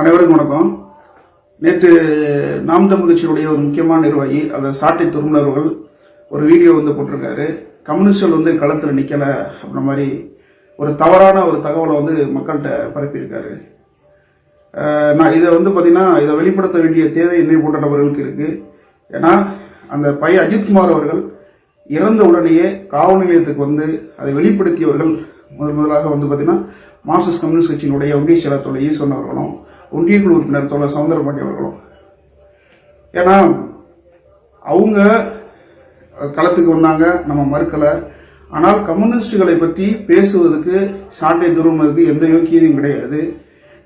அனைவருக்கும் வணக்கம். நேற்று நாம் தமிழ் கட்சியினுடைய ஒரு முக்கியமான நிர்வாகி அதை சாட்டை துருமலர்கள் ஒரு வீடியோ வந்து போட்டிருக்காரு. கம்யூனிஸ்டுகள் வந்து களத்தில் நிற்கலை அப்படின்ற மாதிரி ஒரு தவறான ஒரு தகவலை வந்து மக்கள்கிட்ட பரப்பியிருக்காரு. நான் இதை வந்து பார்த்தீங்கன்னா இதை வெளிப்படுத்த வேண்டிய தேவை என்னை போன்ற நபர்களுக்கு இருக்கு. ஏன்னா அந்த பையன் அஜித்குமார் அவர்கள் இறந்த உடனேயே காவல் நிலையத்துக்கு வந்து அதை வெளிப்படுத்தியவர்கள் முதல் முதலாக வந்து பார்த்தீங்கன்னா மார்க்சிஸ்ட் கம்யூனிஸ்ட் கட்சியினுடைய ஒன்றிய செயலர் ஈஸ்வரன் அவர்களும் ஒன்றிய குழு உறுப்பினர் தோழர் சவுந்தரபாண்டி அவர்களும். ஏன்னா அவங்க களத்துக்கு வந்தாங்க நம்ம மறுக்கலை. ஆனால் கம்யூனிஸ்டுகளை பற்றி பேசுவதற்கு சாட்டை துருவனுக்கு எந்த யோக்கியதையும் கிடையாது.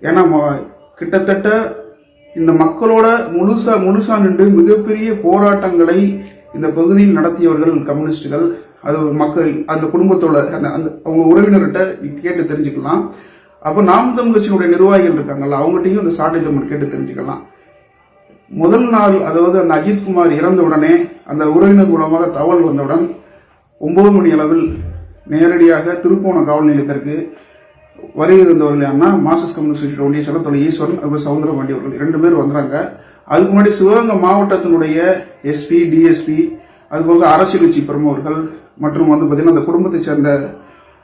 ஏன்னா கிட்டத்தட்ட இந்த மக்களோட முழுசா முழுசா நின்று மிகப்பெரிய போராட்டங்களை இந்த பகுதியில் நடத்தியவர்கள் கம்யூனிஸ்டுகள். அது மக்கள் அந்த குடும்பத்தோட அந்த அந்த அவங்க உறவினர்கிட்ட கேட்டு தெரிஞ்சுக்கலாம். அப்போ நாம் தமிழ் கட்சியினுடைய நிர்வாகிகள் இருக்காங்கல்ல அவங்ககிட்டயும் இந்த சாட்டை நம்ம கேட்டு தெரிஞ்சுக்கலாம். முதல் நாள் அதாவது அந்த அஜித்குமார் இறந்த உடனே அந்த உறவினர் மூலமாக தகவல் வந்தவுடன் ஒன்பது மணி அளவில் நேரடியாக திருப்போண காவல் நிலையத்திற்கு வருகை தந்தவர்கள் யாருன்னா மார்க்சிஸ்ட் கம்யூனிஸ்ட் கட்சியோட ஒன்றிய செயலர் ஈஸ்வரன் அப்புறம் சவுந்தரபாண்டி அவர்கள் ரெண்டு பேர் வந்துறாங்க அதுக்கு முன்னாடி சிவகங்கை மாவட்டத்தினுடைய எஸ்பி டிஎஸ்பி அதுபோக அரசியல் கட்சி பிரமுகர்கள் மற்றும் வந்து பார்த்தீங்கன்னா அந்த குடும்பத்தை சேர்ந்த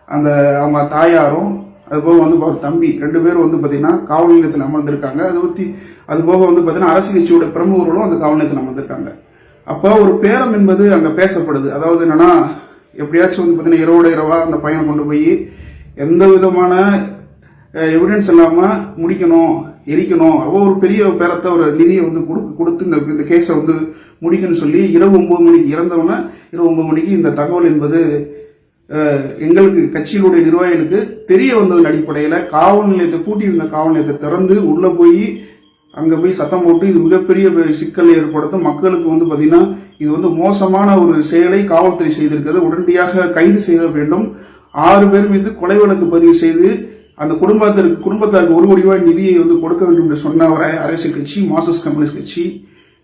அந்த அவங்க தாயாரும் அதுபோக வந்து அவர் தம்பி ரெண்டு பேரும் வந்து பார்த்தீங்கன்னா காவல் நிலையத்தில் அமர்ந்திருக்காங்க. அது பற்றி அது போக வந்து பார்த்தீங்கன்னா அரசு கட்சியோட பிரமுகர்களும் அந்த காவல் நிலையத்தில் அமர்ந்திருக்காங்க. அப்போ ஒரு பேரம் என்பது அங்கே பேசப்படுது. அதாவது என்னன்னா எப்படியாச்சும் வந்து பார்த்தீங்கன்னா இரவோட இரவாக அந்த பையனை கொண்டு போய் எந்த விதமான எவிடன்ஸ் இல்லாமல் முடிக்கணும் எரிக்கணும் அவ்வளோ ஒரு பெரிய பேரத்தை ஒரு நிதியை வந்து கொடுத்து கொடுத்து இந்த இந்த கேஸை வந்து முடிக்கணும்னு சொல்லி இரவு ஒம்பது மணிக்கு இறந்தவொன்னே இரவு ஒம்பது மணிக்கு இந்த தகவல் என்பது எங்களுக்கு கட்சியினுடைய நிர்வாகிகளுக்கு தெரிய வந்ததன் அடிப்படையில் காவல் நிலையத்தை பூட்டியிருந்த காவல் நிலையத்தை திறந்து உள்ளே போய் அங்கே போய் சத்தம் போட்டு இது மிகப்பெரிய சிக்கலை ஏற்படுத்தும். மக்களுக்கு வந்து பார்த்தீங்கன்னா இது வந்து மோசமான ஒரு செயலை காவல்துறை செய்திருக்கிறது. உடனடியாக கைது செய்த வேண்டும். ஆறு பேர் மீது கொலை வழக்கு பதிவு செய்து அந்த குடும்பத்திற்கு குடும்பத்தாருக்கு ஒரு கோடி ரூபாய் நிதியை வந்து கொடுக்க வேண்டும் என்று சொன்னவரை அரசியல் கட்சி மார்க்சிஸ்ட் கம்யூனிஸ்ட் கட்சி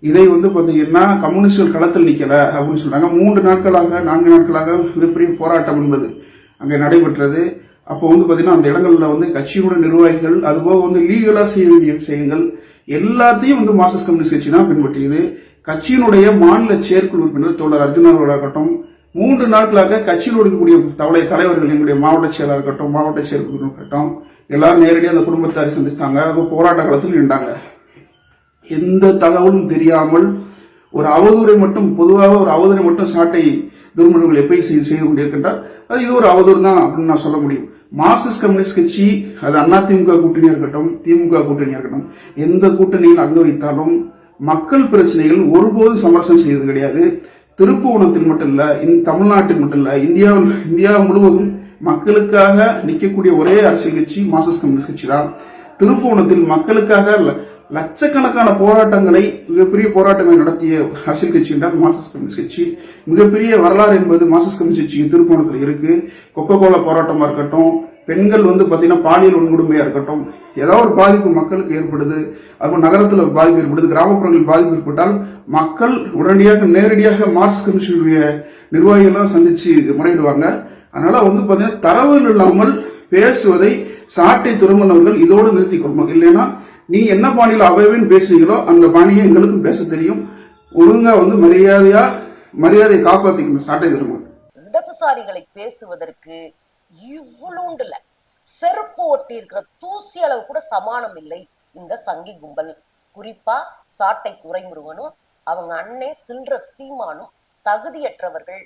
இதை வந்து பார்த்தீங்கன்னா கம்யூனிஸ்டுகள் களத்தில் நிற்கலை அப்படின்னு சொல்கிறாங்க மூன்று நாட்களாக நான்கு நாட்களாக மிகப்பெரிய போராட்டம் என்பது அங்கே நடைபெற்றது. அப்போ வந்து பார்த்தீங்கன்னா அந்த இடங்களில் வந்து கட்சியோட நிர்வாகிகள் அதுபோக வந்து லீகலாக செய்ய வேண்டிய விஷயங்கள் எல்லாத்தையும் வந்து மார்க்சிஸ்ட் கம்யூனிஸ்ட் கட்சி தான் பின்பற்றியது. கட்சியினுடைய மாநில செயற்குழு உறுப்பினர் தோழர் அர்ஜுன் அவர்களாக இருக்கட்டும் மூன்று நாட்களாக கட்சியில் இருக்கக்கூடிய தவளை தலைவர்கள் எங்களுடைய மாவட்ட செயலாளர் இருக்கட்டும் மாவட்ட செயற்குழு இருக்கட்டும் எல்லாரும் நேரடியாக அந்த குடும்பத்தாரை சந்திச்சிட்டாங்க. போராட்ட காலத்தில் நின்றாங்க. எந்த தகவலும் தெரியாமல் ஒரு அவதூறை மட்டும் பொதுவாக ஒரு அவதூறை மட்டும் சாட்டை துர்மணங்கள் எப்படி செய்து செய்து கொண்டிருக்கின்றார். அது இது ஒரு அவதூறு தான் அப்படின்னு நான் சொல்ல முடியும். மார்க்சிஸ்ட் கம்யூனிஸ்ட் கட்சி அது அண்ணா திமுக கூட்டணியாக இருக்கட்டும் திமுக கூட்டணியாக இருக்கட்டும் எந்த கூட்டணியில் அங்க வைத்தாலும் மக்கள் பிரச்சனைகள் ஒருபோதும் சமரசம் செய்வது கிடையாது. திருப்புவனத்தில் மட்டும் இல்லை இந்த தமிழ்நாட்டில் மட்டும் இல்லை இந்தியாவில் இந்தியா முழுவதும் மக்களுக்காக நிற்கக்கூடிய ஒரே அரசியல் கட்சி மார்க்சிஸ்ட் கம்யூனிஸ்ட் கட்சி தான். திருப்புவனத்தில் மக்களுக்காக லட்சக்கணக்கான போராட்டங்களை மிகப்பெரிய போராட்டங்களை நடத்திய அரசியல் கட்சி என்றால் மார்க்சிஸ்ட் கம்யூனிஸ்ட் கட்சி. மிகப்பெரிய வரலாறு என்பது மார்க்சிஸ்ட் கம்யூனிஸ்ட் கட்சி திருப்போணத்தில் இருக்கு. கொக்கோ கோலா போராட்டமா இருக்கட்டும் பெண்கள் வந்து பார்த்தீங்கன்னா பாலியல் உன்கொடுமையாக இருக்கட்டும் ஏதாவது ஒரு பாதிப்பு மக்களுக்கு ஏற்படுது. அப்போ நகரத்தில் பாதிப்பு ஏற்படுது கிராமப்புறங்களில் பாதிப்பு ஏற்பட்டால் மக்கள் உடனடியாக நேரடியாக மார்க்சிஸ்ட் கம்யூனிஸ்டுடைய நிர்வாகிகள்லாம் சந்திச்சு முறையிடுவாங்க. அதனால வந்து பார்த்தீங்கன்னா தரவுகள் இல்லாமல் பேசுவதை சாட்டை துறமனவர்கள் இதோடு நிறுத்தி கொள்ளணும் இல்லைன்னா நீ என்ன பாணியில் அவைவேன்னு பேசுறீங்களோ அந்த பாணியை எங்களுக்கும் பேச தெரியும். ஒழுங்கா வந்து மரியாதையா மரியாதையை காப்பாத்திக்கணும். சாட்டை துறமன் இடதுசாரிகளை பேசுவதற்கு இவ்வளோண்டுல செருப்பு ஒட்டி இருக்கிற தூசி அளவு கூட சமானம் இல்லை இந்த சங்கி கும்பல். குறிப்பா சாட்டை குறைமுருகனும் அவங்க அண்ணே சில்ற சீமானும் தகுதியற்றவர்கள்.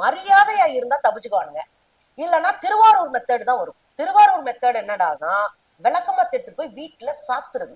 மரியாதையா இருந்தா தப்பிச்சுக்குவானுங்க. இல்லைன்னா திருவாரூர் மெத்தேடு தான் வரும். திருவாரூர் மெத்தேடு என்னடானா விளக்கமத்தை எடுத்துட்டு போய் வீட்டுல சாத்துறது.